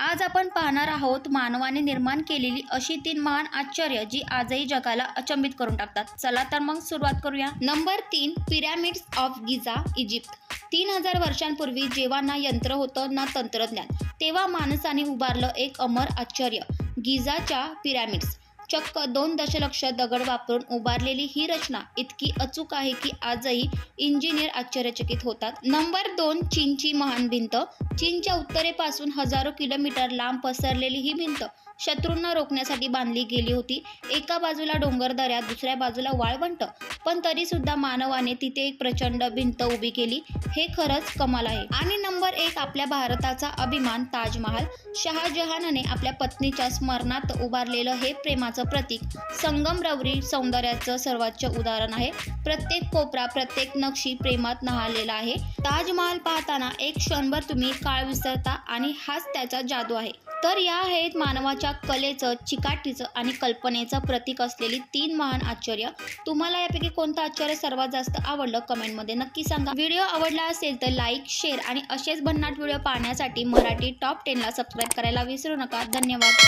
आज आपण पाहणार आहोत मानवाने निर्माण केलेली अशी तीन महान आश्चर्य जी आजही जगाला अचंबित करून टाकतात. चला तर मग सुरुवात करूया. नंबर तीन पिरॅमिड्स ऑफ गिझा इजिप्त तीन हजार वर्षांपूर्वी जेव्हा ना यंत्र होतं ना तंत्रज्ञान. तेव्हा माणसाने उभारलं एक अमर आश्चर्य गिझाच्या पिरॅमिड्स चक्क दोन दशलक्ष दगड वापरून उभारलेली ही रचना इतकी अचूक आहे की आजही इंजिनियर आश्चर्यचकित होतात. नंबर दोन चीनची महान भिंत. चीनच्या उत्तरेपासून हजारो किलोमीटर लांब पसरलेली ही भिंत शत्रूंना रोखण्यासाठी बांधली गेली होती. एका बाजूला डोंगरदऱ्या दुसऱ्या बाजूला वाळवंट. पण तरी सुद्धा मानवाने तिथे एक प्रचंड भिंत उभी केली. हे खरंच कमाल आहे. आणि नंबर एक आपल्या भारताचा अभिमान ताजमहाल. शहाजहानने आपल्या पत्नीच्या स्मरणात उभारलेलं हे प्रेमाचं प्रतीक संगमरवरी सौंदर्याचं सर्वोच्च उदाहरण आहे. प्रत्येक कोपरा प्रत्येक नक्षी प्रेमात न्हालेला आहे. ताजमहाल पाहताना एक क्षणभर तुम्ही काळ विसरता आणि हाच त्याचा जादू आहे. तर या आहेत मानवाच्या कलेचं चिकाटीचं आणि कल्पनेचं प्रतीक असलेली तीन महान आश्चर्य. तुम्हाला यापैकी कोणतं आश्चर्य सर्वात जास्त आवडलं कमेंटमध्ये नक्की सांगा. व्हिडिओ आवडला असेल तर लाईक शेअर आणि असेच भन्नाट व्हिडिओ पाहण्यासाठी मराठी टॉप टेनला सबस्क्राईब करायला विसरू नका. धन्यवाद.